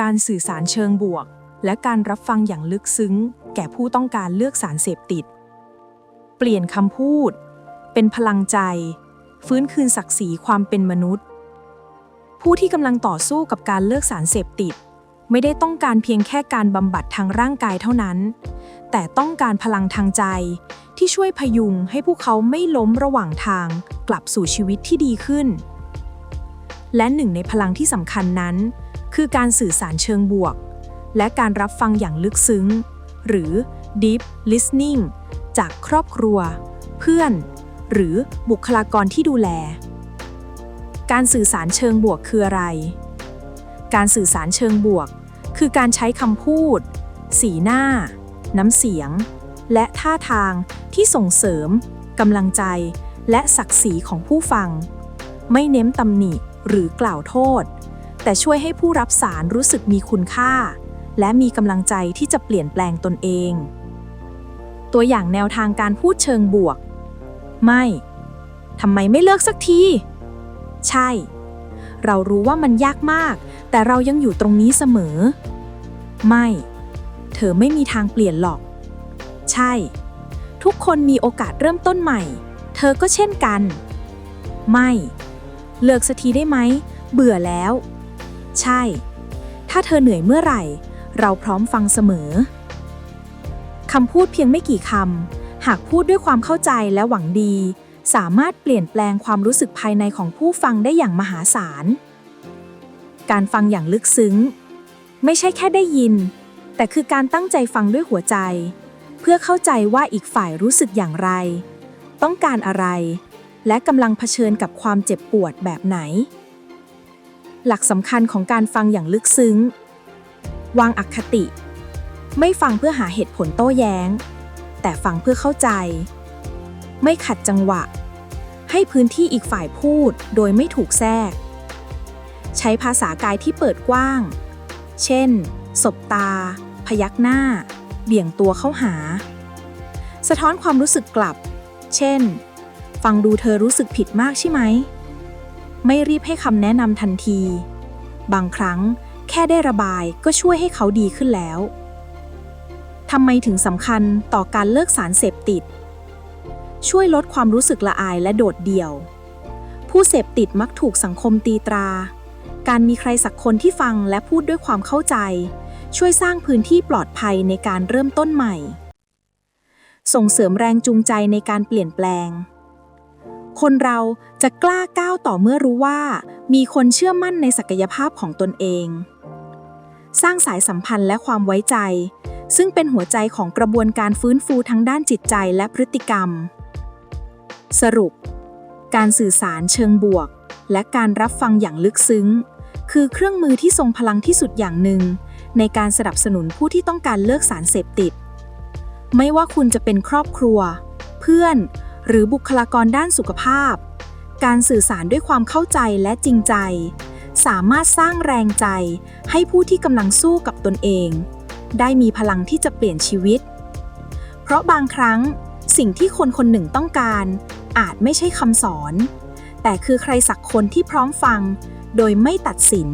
การสื่อสารเชิงบวก และการรับฟังอย่างลึกซึ้ง แก่ผู้ต้องการเลือกสารเสพติด เปลี่ยนคำพูด เป็นพลังใจ ฟื้นคืนศักดิ์ศรีความเป็นมนุษย์ ผู้ที่กำลังต่อสู้กับการเลิกสารเสพติด ไม่ได้ต้องการเพียงแค่การบำบัดทางร่างกายเท่านั้น แต่ต้องการพลังทางใจที่ช่วยพยุงให้พวกเขาไม่ล้มระหว่างทางกลับสู่ชีวิตที่ดีขึ้น และหนึ่งในพลังที่สำคัญนั้น คือการสื่อสารเชิงบวก และการรับฟังอย่างลึกซึ้ง หรือ deep listening จากครอบครัว เพื่อน หรือบุคลากรที่ดูแล การสื่อสารเชิงบวกคืออะไร การสื่อสารเชิงบวก คือการใช้คำพูด สีหน้า น้ำเสียง และท่าทางที่ส่งเสริมกำลังใจ และศักดิ์ศรีของผู้ฟัง ไม่เน้นตำหนิหรือกล่าวโทษ แต่ช่วยให้ผู้รับสารรู้สึกมีคุณค่า และมีกำลังใจที่จะเปลี่ยนแปลงตนเอง ตัวอย่างแนวทางการพูดเชิงบวก ไม่ทำไมไม่เลิกสักที ใช่ เรารู้ว่ามันยากมาก แต่เรายังอยู่ตรงนี้เสมอ ไม่ เธอไม่มีทางเปลี่ยนหรอก ใช่ ทุกคนมีโอกาสเริ่มต้นใหม่ เธอก็เช่นกัน ไม่ เลิกสักทีได้ไหม เบื่อแล้ว ใช่ ถ้าเธอเหนื่อยเมื่อไหร่ เราพร้อมฟังเสมอ คำพูดเพียงไม่กี่คำ หากพูดด้วยความเข้าใจและหวังดี สามารถเปลี่ยนแปลงความรู้สึกภายในของผู้ฟังได้อย่างมหาศาล การฟังอย่างลึกซึ้ง ไม่ใช่แค่ได้ยิน แต่คือการตั้งใจฟังด้วยหัวใจ เพื่อเข้าใจว่าอีกฝ่ายรู้สึกอย่างไร ต้องการอะไร และกำลังเผชิญกับความเจ็บปวดแบบไหน หลักสำคัญของการฟังอย่างลึกซึ้ง วางอคติ ไม่ฟังเพื่อหาเหตุผลโต้แย้ง แต่ฟังเพื่อเข้าใจ ไม่ขัดจังหวะ ให้พื้นที่อีกฝ่ายพูดโดยไม่ถูกแทรก ใช้ภาษากายที่เปิดกว้าง เช่น สบตา พยักหน้า เบี่ยงตัวเข้าหา สะท้อนความรู้สึกกลับ เช่น ฟังดูเธอรู้สึกผิดมากใช่ไหม ไม่รีบให้คำแนะนำทันที บางครั้งแค่ได้ระบายก็ช่วยให้เขาดีขึ้นแล้วทำไมถึงสำคัญต่อการเลิกสารเสพติด ช่วยลดความรู้สึกละอายและโดดเดี่ยว ผู้เสพติดมักถูกสังคมตีตรา การมีใครสักคนที่ฟังและพูดด้วยความเข้าใจ ช่วยสร้างพื้นที่ปลอดภัยในการเริ่มต้นใหม่ ส่งเสริมแรงจูงใจในการเปลี่ยนแปลง คนเราจะกล้าก้าวต่อเมื่อรู้ว่า มีคนเชื่อมั่นในศักยภาพของตนเอง สร้างสายสัมพันธ์และความไว้ใจ ซึ่งเป็นหัวใจของกระบวนการฟื้นฟูทั้งด้านจิตใจและพฤติกรรม สรุป การสื่อสารเชิงบวก และการรับฟังอย่างลึกซึ้ง คือเครื่องมือที่ทรงพลังที่สุดอย่างหนึ่ง ในการสนับสนุนผู้ที่ต้องการเลิกสารเสพติด ไม่ว่าคุณจะเป็นครอบครัว เพื่อน หรือบุคลากรด้านสุขภาพ การสื่อสารด้วยความเข้าใจและจริงใจ สามารถสร้างแรงใจให้ผู้ที่กำลังสู้กับตนเอง ได้มีพลังที่จะเปลี่ยนชีวิต เพราะบางครั้งสิ่งที่คนคนหนึ่งต้องการ อาจไม่ใช่คำสอน แต่คือใครสักคนที่พร้อมฟัง โดยไม่ตัดสิน